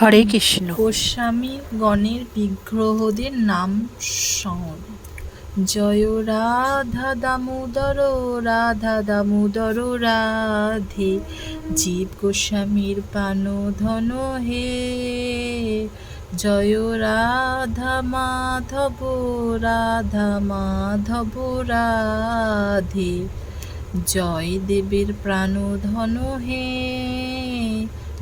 হরে কৃষ্ণ। গোস্বামী গণের বিগ্রহদের নাম স্মরণ জয় রাধা দামোদর রাধা দামোদর, রাধে। জীব গোস্বামীর পান ধন হে। জয় রাধা মাধব রাধা মাধব, রাধে। জয় দেবের প্রাণ ধন হে।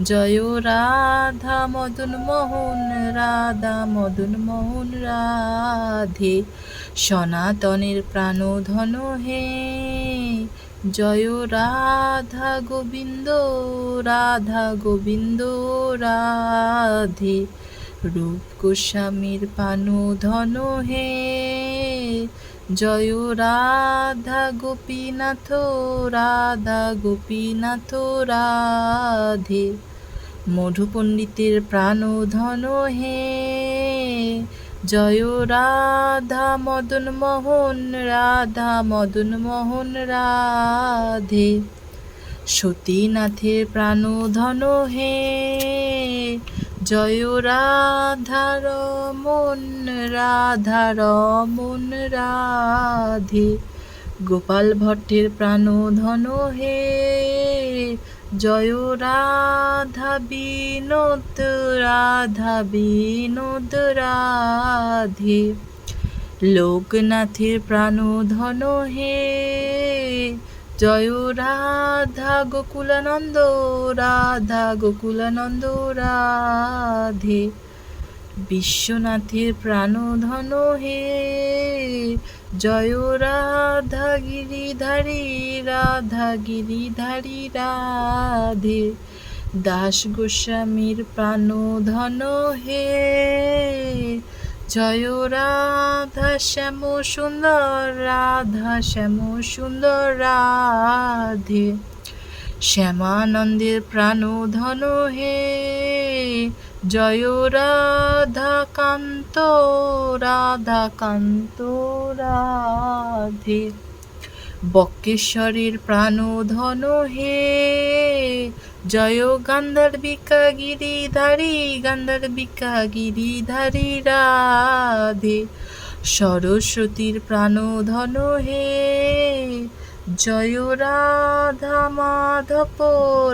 জয় রাধা মদন মোহন, রাধা মদন মোহন, রাধে। সনাতনের প্রাণ ধন হে, জয় রাধা গোবিন্দ রাধা গোবিন্দ, রাধে। রূপ গোস্বামীর পানু ধন হে জয় রাধা গোপীনাথ রাধা গোপীনাথ, রাধে। মধু পণ্ডিতের প্রাণ ধন হে। জয় রাধা মদন মোহন, রাধা মদন মোহন, রাধে। সতীনাথের প্রাণ ধন হে। জয় রাধা রমন রাধা রমন রাধে। গোপাল ভট্টের প্রাণ ধন হে, জয় রাধা বিনোদ রাধা বিনোদ রাধে। লোকনাথের প্রাণ ধন হে জয় রাধা গোকুলানন্দ রাধা গোকুলানন্দ, রাধে। বিশ্বনাথের প্রাণধন হে, জয় রাধা গিরিধারী রাধা গিরিধারী, রাধে। দাস গোস্বামীর প্রাণধন হে জয় রাধা শ্যাম সুন্দর রাধা শ্যাম সুন্দর রাধে। শ্যামানন্দের প্রাণ ধন হে। জয় রাধা কান্ত রাধা কান্ত, রাধে। বক্রেশ্বরের প্রাণ ধন হে। জয় গান্ধার্বিকা গিরিধারী গান্ধার্বিকা গিরিধারী রাধে। সরস্বতীর প্রাণ ধন হে। জয় রাধা মাধব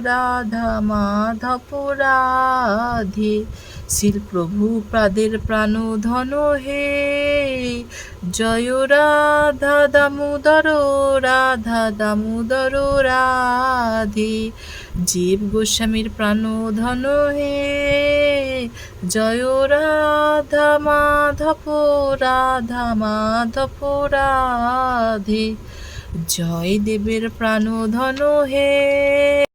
রাধা মাধব রাধে। শিল প্রভু প্রাদের প্রাণ ধন হে। জয় রাধা দামোদর রাধা দামোদর, রাধে। জীব গোস্বামীর প্রাণ ধন হে। জয় রাধা মাধব রাধা মাধব, রাধে। জয় দেবের প্রাণ ধন হে।